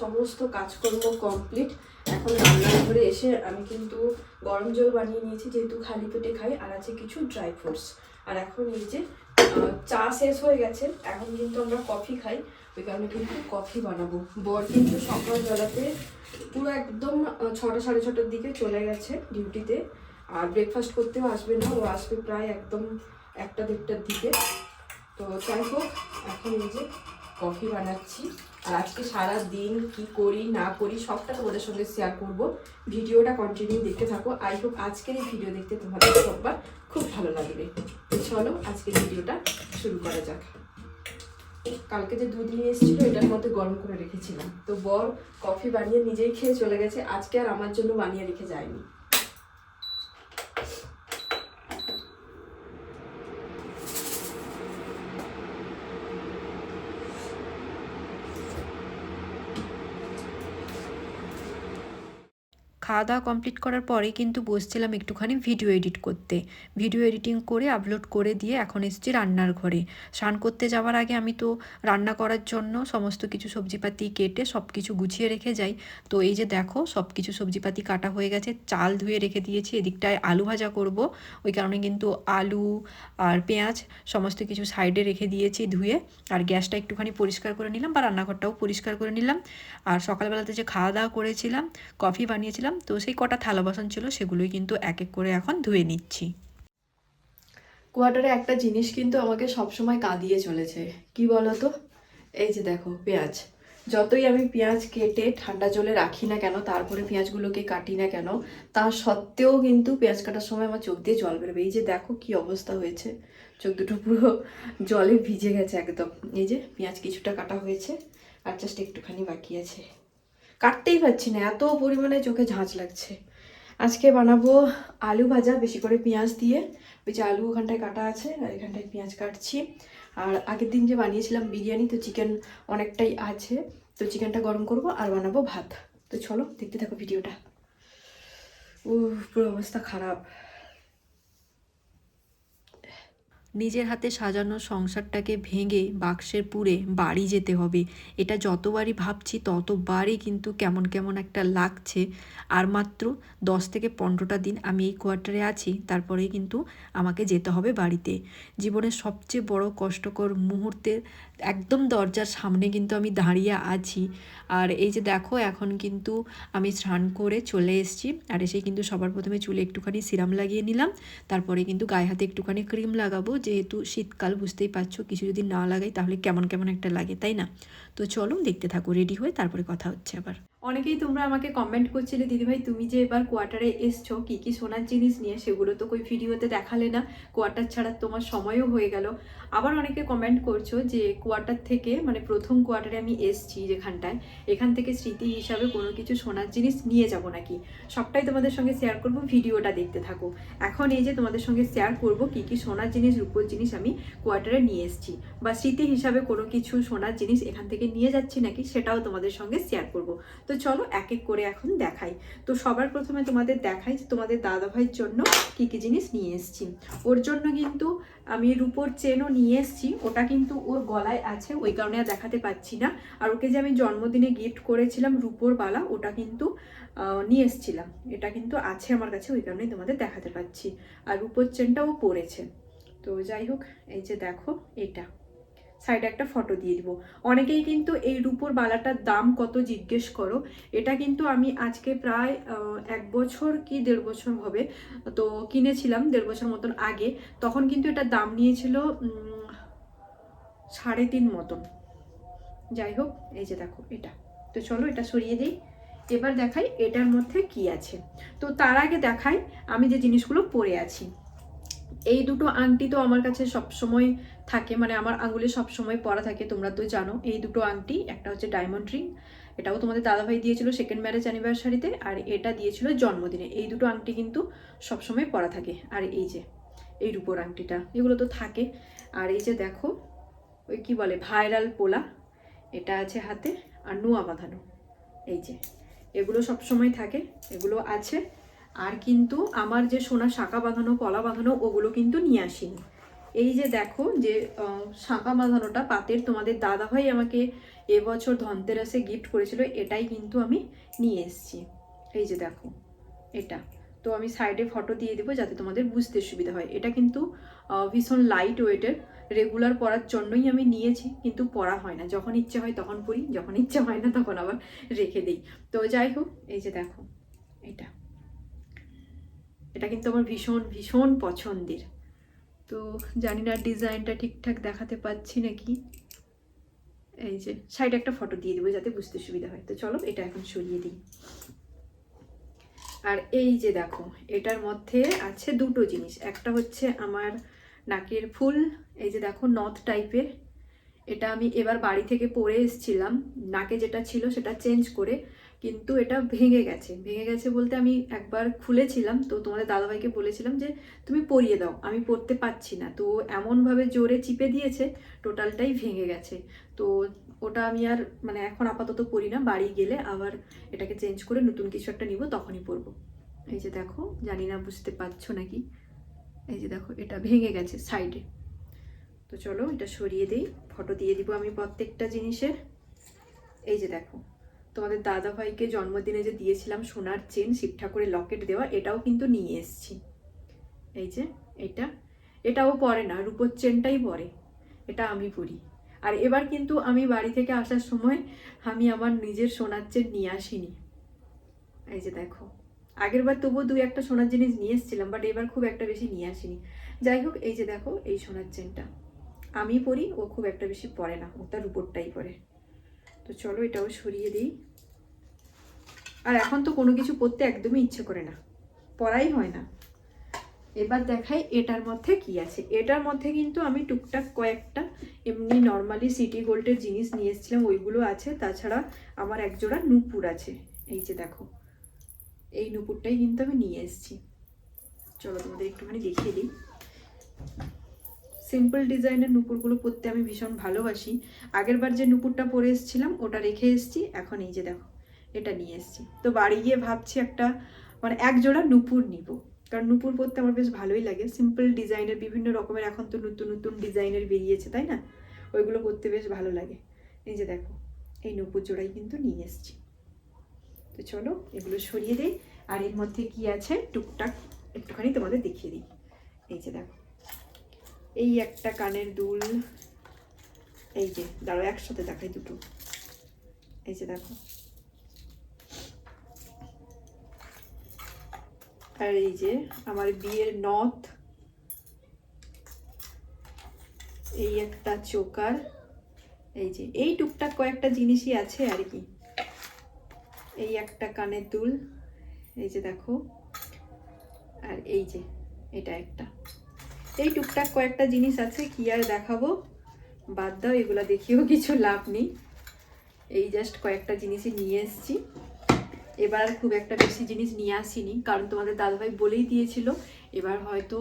সমস্ত কাজকর্ম কমপ্লিট এখন রান্নার ঘরে এসে আমি কিন্তু গরম জল বানিয়ে নিয়েছি, যেহেতু খালি পেটে খাই, আর আছে কিছু ড্রাই ফ্রুটস আর এখন এই যে চা শেষ হয়ে গেছে, এখন কিন্তু আমরা কফি খাই। ওই কারণে কিন্তু কফি বানাবো। বর কিন্তু সকালবেলাতে পুরো একদম ছটা সাড়ে ছটার দিকে চলে গেছে ডিউটিতে আর ব্রেকফাস্ট করতেও আসবে না, ও আসবে প্রায় একদম একটা দেড়টার দিকে। তো যাই হোক, এখন এই যে কফি বানাচ্ছি। আর আজকে সারা দিন কি করি, না করি, সবটা তোমাদের সঙ্গে শেয়ার করব। ভিডিওটা কন্টিনিউ দেখতে থাকো। আই হোপ আজকের এই ভিডিও দেখতে তোমাদের সবার খুব ভালো লাগবে। চলো আজকের ভিডিওটা শুরু করা যাক। কালকে যে দুধ নিয়ে এসেছিল, এটার মধ্যে গরম করে রেখেছিলাম। তো বর কফি বানিয়ে নিজেই খেয়ে চলে গেছে। আজকে আর আমার জন্য বানিয়ে রেখে যায়নি। খাওয়া দাওয়া কমপ্লিট করার পরে কিন্তু বসছিলাম একটুখানি ভিডিও এডিট করতে। ভিডিও এডিটিং করে আপলোড করে দিয়ে এখন এসেছি রান্নার ঘরে। স্নান করতে যাওয়ার আগে আমি তো রান্না করার জন্য সমস্ত কিছু সবজিপাতি কেটে সব কিছু গুছিয়ে রেখে যাই। তো এই যে দেখো সব কিছু সবজিপাতি কাটা হয়ে গেছে, চাল ধুয়ে রেখে দিয়েছি, এদিকটায় আলু ভাজা করব। ওই কারণে কিন্তু আলু আর পেঁয়াজ সমস্ত কিছু সাইডে রেখে দিয়েছি ধুয়ে। আর গ্যাসটা একটুখানি পরিষ্কার করে নিলাম বা রান্নাঘরটাও পরিষ্কার করে নিলাম। আর সকালবেলাতে যে খাওয়া দাওয়া করেছিলাম কফি বানিয়েছিলাম তো সেই কটা থালা বাসন ছিল সেগুলোই কিন্তু এক এক করে এখন ধুয়ে নিচ্ছি। কোয়ার্টারে একটা জিনিস কিন্তু আমাকে সবসময় কাঁদিয়ে চলেছে। কি বলতো? এই যে দেখো, পেঁয়াজ। যতই আমি পেঁয়াজ কেটে ঠান্ডা জলে রাখি না কেন, তারপরে পেঁয়াজগুলোকে কাটি না কেন, তা সত্ত্বেও কিন্তু পেঁয়াজ কাটার সময় আমার চোখ দিয়ে জল বেরোবে। এই যে দেখো কি অবস্থা হয়েছে। চোখ দুটো পুরো জলে ভিজে গেছে একদম। এই যে পেঁয়াজ কিছুটা কাটা হয়েছে, আর জাস্ট একটুখানি বাকি আছে। কাটতেই পারছি না, এত পরিমাণে চোখে ঝাঁঝ লাগছে। আজকে বানাবো আলু ভাজা, বেশি করে পেঁয়াজ দিয়ে। ওই যে আলু ওখানটায় কাটা আছে, আর এখানটায় পেঁয়াজ কাটছি। আর আগের দিন যে বানিয়েছিলাম বিরিয়ানি, তো চিকেন অনেকটাই আছে। তো চিকেনটা গরম করব আর বানাবো ভাত। তো চলো, দেখতে থাকো ভিডিওটা। ও পুরো অবস্থা খারাপ। নিজের হাতে সাজানো সংসারটাকে ভেঙে বাক্সের পুরে বাড়ি যেতে হবে। এটা যতবারই ভাবছি, ততবারই কিন্তু কেমন কেমন একটা লাগছে। আর মাত্র দশ থেকে পনেরোটা দিন আমি এই কোয়ার্টারে আছি, তারপরেই কিন্তু আমাকে যেতে হবে বাড়িতে। জীবনের সবচেয়ে বড় কষ্টকর মুহূর্তে একদম দরজার সামনে কিন্তু আমি দাঁড়িয়ে আছি। আর এই যে দেখো, এখন কিন্তু আমি স্নান করে চলে এসেছি। আর এসে কিন্তু সবার প্রথমে চুলে একটুখানি সিরাম লাগিয়ে নিলাম। তারপরে কিন্তু গায়ে হাতে একটুখানি ক্রিম লাগাবো। যেহেতু শীতকাল, বুঝতেই পারছ, কিছু যদি না লাগাই তাহলে কেমন কেমন একটা লাগে, তাই না? তো চলো দেখতে থাকো, রেডি হয়ে তারপরে কথা হচ্ছে আবার। অনেকেই তোমরা আমাকে কমেন্ট করছিলে, দিদিভাই, তুমি যে এবার কোয়ার্টারে এসছো, কি কি সোনার জিনিস নিয়ে সেগুলো তো কই ভিডিওতে দেখালে না কোয়ার্টার ছাড়া তোমার সময়ও হয়ে গেল। আবার অনেকে কমেন্ট করছ যে কোয়ার্টার থেকে মানে প্রথম কোয়ার্টারে আমি এসছি যেখানটায়, এখান থেকে স্মৃতি হিসাবে কোনো কিছু সোনার জিনিস নিয়ে যাব নাকি? সবটাই তোমাদের সঙ্গে শেয়ার করব, ভিডিওটা দেখতে থাকো। এখন এই যে তোমাদের সঙ্গে শেয়ার করব, কি কি সোনার জিনিস, রূপোর জিনিস আমি কোয়ার্টারে নিয়ে এসেছি। বা স্মৃতি হিসাবে কোনো কিছু সোনার জিনিস এখান থেকে নিয়ে যাচ্ছি নাকি, সেটাও তোমাদের সঙ্গে শেয়ার করব। তো চলো এক এক করে এখন দেখাই। তো সবার প্রথমে তোমাদের দেখাই যে তোমাদের দাদা ভাইয়ের জন্য কি কি জিনিস নিয়ে এসেছি। ওর জন্য কিন্তু আমি রূপোর চেনও নিয়ে এসেছি। ওটা কিন্তু ওর গলায় আছে, ওই কারণে আর দেখাতে পাচ্ছি না। আর ওকে যে আমি জন্মদিনে গিফট করেছিলাম রূপোর বালা, ওটা কিন্তু নিয়ে এসেছিলাম। এটা কিন্তু আছে আমার কাছে, ওই কারণেই তোমাদের দেখাতে পাচ্ছি। আর রূপোর চেনটাও পড়েছে। তো যাই হোক, এই যে দেখো, এটা। সাইডে একটা ফটো দিয়ে দিব। অনেকেই কিন্তু এই রূপোর বালাটার দাম কত জিজ্ঞেস করো, এটা কিন্তু আমি আজকে প্রায় এক বছর কি দেড় বছর হবে, তো কিনেছিলাম দেড় বছর মতন আগে, তখন কিন্তু এটার দাম নিয়েছিল সাড়ে তিন মতন। যাই হোক, এই যে দেখো এটা। তো চলো এটা সরিয়ে দিই। এবার দেখাই এটার মধ্যে কি আছে। তো তার আগে দেখাই আমি যে জিনিসগুলো পরে আছি। এই দুটো আংটি তো আমার কাছে সব সময় থাকে মানে আমার আঙ্গুলে সব সময় পরা থাকে, তোমরা তো জানো। এই দুটো আংটি, একটা হচ্ছে ডায়মন্ড রিং এটাও তোমাদের দাদাভাই দিয়েছিল সেকেন্ড ম্যারেজ অ্যানিভার্সারিতে আর এটা দিয়েছিল জন্মদিনে। এই দুটো আংটি কিন্তু সবসময় পরা থাকে। আর এই যে, এই রূপোর আংটিটা, এগুলো তো থাকে। আর এই যে দেখো, ওই কি বলে ভাইরাল পোলা, এটা আছে হাতে, আর নোয়া বাঁধানো, এই যে, এগুলো সব সময় থাকে, এগুলো আছে। আর কিন্তু আমার যে সোনা শাঁকা বাঁধানো, কলা বাঁধানো, ওগুলো কিন্তু নিয়ে আসিনি। এই যে দেখো যে শাঁখা বাঁধানোটা পাতের তোমাদের দাদাভাই আমাকে এবছর ধনতেরাসে গিফট করেছিল, এটাই কিন্তু আমি নিয়ে এসেছি। এই যে দেখো, এটা। তো আমি সাইডে ফটো দিয়ে দেবো যাতে তোমাদের বুঝতে সুবিধা হয়। এটা কিন্তু ভীষণ লাইট ওয়েটের রেগুলার পরার জন্যই আমি নিয়েছি, কিন্তু পরা হয় না। যখন ইচ্ছে হয় তখন পরি, যখন ইচ্ছে হয় না তখন আবার রেখে দিই। তো যাই হোক, এই যে দেখো, এটা। এটা কিন্তু আমার ভীষণ ভীষণ পছন্দের। তো জানি না ডিজাইনটা ঠিকঠাক দেখাতে পাচ্ছি নাকি। এই যে, সাইডে একটা ফটো দিয়ে দেবো যাতে বুঝতে সুবিধা হয়। তো চলো এটা এখন সরিয়ে দিই। আর এই যে দেখো, এটার মধ্যে আছে দুটো জিনিস। একটা হচ্ছে আমার নাকের ফুল, এই যে দেখো নথ টাইপের। এটা আমি এবার বাড়ি থেকে পরে এসেছিলাম। নাকে যেটা ছিল সেটা চেঞ্জ করে কিন্তু এটা ভেঙে গেছে। ভেঙে গেছে বলতে আমি একবার খুলেছিলাম, তো তোমাদের দাদাভাইকে বলেছিলাম যে, তুমি পরিয়ে দাও, আমি পরতে পারছি না। তো এমনভাবে জোরে চিপে দিয়েছে, টোটালটাই ভেঙে গেছে। তো ওটা আমি আর মানে এখন আপাতত পরি না, বাড়ি গেলে আবার এটাকে চেঞ্জ করে নতুন কিছু একটা নিব, তখনই পরবো। এই যে দেখো, জানি না বুঝতে পারছ নাকি? এই যে দেখো, এটা ভেঙে গেছে সাইডে তো চলো এটা সরিয়ে দিই ফটো দিয়ে দিব আমি প্রত্যেকটা জিনিসের। এই যে দেখো তোমাদের দাদা ভাইকে জন্মদিনে যে দিয়েছিলাম সোনার চেন, শিব ঠাকুরের লকেট দেওয়া, এটাও কিন্তু নিয়ে এসেছি। এই যে, এটা। এটাও পরে না, রূপোর চেনটাই পরে। এটা আমি পরি। আর এবার কিন্তু আমি বাড়ি থেকে আসার সময় আমি আমার নিজের সোনার চেন নিয়ে আসিনি। এই যে দেখো। আগের বার তবুও দুই একটা সোনার জিনিস নিয়ে এসেছিলাম বাট এবার খুব একটা বেশি নিয়ে আসিনি। যাই হোক, এই যে দেখো, এই সোনার চেনটা। আমি পরি, ও খুব একটা বেশি পরে না, ও তার উপরটাই পরে। তো চলো এটাও সরিয়ে দিই। আর এখন তো কোনো কিছু পরতে একদমই ইচ্ছে করে না। পড়াই হয় না। এবার দেখাই এটার মধ্যে কি আছে। এটার মধ্যে কিন্তু আমি টুকটাক কয়েকটা এমনি নর্মালি সিটি গোল্ডের জিনিস নিয়ে এসেছিলাম, ওইগুলো আছে। তাছাড়া আমার একজোড়া নুপুর আছে। এই যে দেখো, এই নুপুরটাই কিন্তু আমি নিয়ে এসেছি। চলো তোমাদের একটুখানি দেখিয়ে দিই। সিম্পল ডিজাইনের নুপুরগুলো পরতে আমি ভীষণ ভালোবাসি। আগেরবার যে নুপুরটা পরে এসেছিলাম, ওটা রেখে এসেছি, এখন এই যে দেখো, এটা নিয়ে এসেছি। তো বাড়ি গিয়ে ভাবছি একটা মানে এক জোড়া নুপুর নিব। কারণ নুপুর পরতে আমার বেশ ভালোই লাগে। সিম্পল ডিজাইনের বিভিন্ন রকমের এখন তো নতুন নতুন ডিজাইনের বেরিয়েছে, তাই না? ওইগুলো পরতে বেশ ভালো লাগে। এই যে দেখো, এই নুপুর জোড়াই কিন্তু নিয়ে এসেছি। তো চলো, এগুলো সরিয়ে দিই। আর এর মধ্যে কি আছে? টুকটাক একটুখানি তোমাদের দেখিয়ে দিই। এই যে দেখো এই একটা কানের দুল। এই যে দাঁড়ো একসাথে দেখাই দুটো। এই যে দেখো। আর এই যে, আমার বিয়ের নথ। এই একটা চোকার। এই যে, এই টুকটাক কয়েকটা জিনিসই আছে আর কি। এই একটা কানের দুল। এই যে দেখো। আর এই যে, এটা একটা। এই টুকটাক কয়েকটা জিনিস আছে, কি আর দেখাবো? বাদ দাও, এগুলো দেখিয়েও কিছু লাভ নেই। এই জাস্ট কয়েকটা জিনিসই নিয়ে এসেছি। এবার খুব একটা বেশি জিনিস নিয়ে আসিনি, কারণ তোমাদের দাদাভাই বলেই দিয়েছিল, এবার হয়তো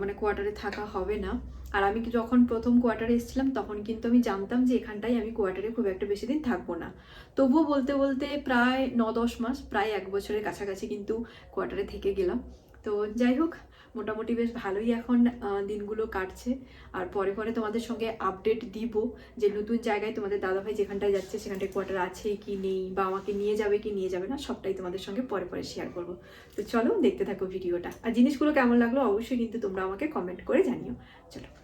মানে কোয়ার্টারে থাকা হবে না। আর আমি যখন প্রথম কোয়ার্টারে এসেছিলাম, তখন কিন্তু আমি জানতাম যে এখানটাই আমি কোয়ার্টারে খুব একটা বেশি দিন থাকব না। তবুও বলতে বলতে প্রায় ন দশ মাস, প্রায় এক বছরের কাছাকাছি কিন্তু কোয়ার্টারে থেকে গেলাম। তো যাই হোক মোটামুটি বেশ ভালোই এখন দিনগুলো কাটছে। আর পরে পরে তোমাদের সঙ্গে আপডেট দিব যে নতুন জায়গায় তোমাদের দাদাভাই যেখানটায় যাচ্ছে, সেখানটায় কোয়ার্টার আছে কি নেই বা আমাকে নিয়ে যাবে কি নিয়ে যাবে না, সবটাই তোমাদের সঙ্গে পরে পরে শেয়ার করব। তো চলো দেখতে থাকো ভিডিওটা। আর জিনিসগুলো কেমন লাগল অবশ্যই কিন্তু তোমরা আমাকে কমেন্ট করে জানিও। চলো।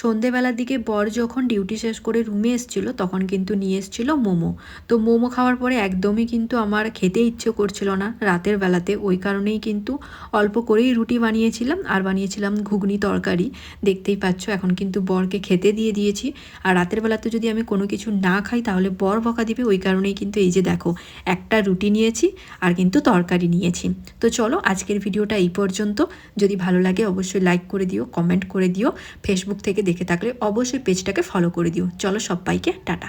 সন্ধেবেলার দিকে বর যখন ডিউটি শেষ করে রুমে এসেছিল, তখন কিন্তু নিয়ে এসেছিল মোমো। তো মোমো খাওয়ার পরে একদমই কিন্তু আমার খেতে ইচ্ছে করছিল না। রাতের বেলাতে ওই কারণেই কিন্তু অল্প করেই রুটি বানিয়েছিলাম আর বানিয়েছিলাম ঘুগনি তরকারি। দেখতেই পাচ্ছ, এখন কিন্তু বরকে খেতে দিয়ে দিয়েছি। আর রাতের বেলাতে যদি আমি কোনো কিছু না খাই, তাহলে বর বকা দিবে। ওই কারণেই কিন্তু এই যে দেখো, একটা রুটি নিয়েছি আর কিন্তু তরকারি নিয়েছি। তো চলো, আজকের ভিডিওটা এই পর্যন্ত। যদি ভালো লাগে, অবশ্যই লাইক করে দিও কমেন্ট করে দিও। ফেসবুক থেকে দেখে থাকলে অবশ্যই পেজটাকে ফলো করে দিও। চলো সবাইকে টাটা।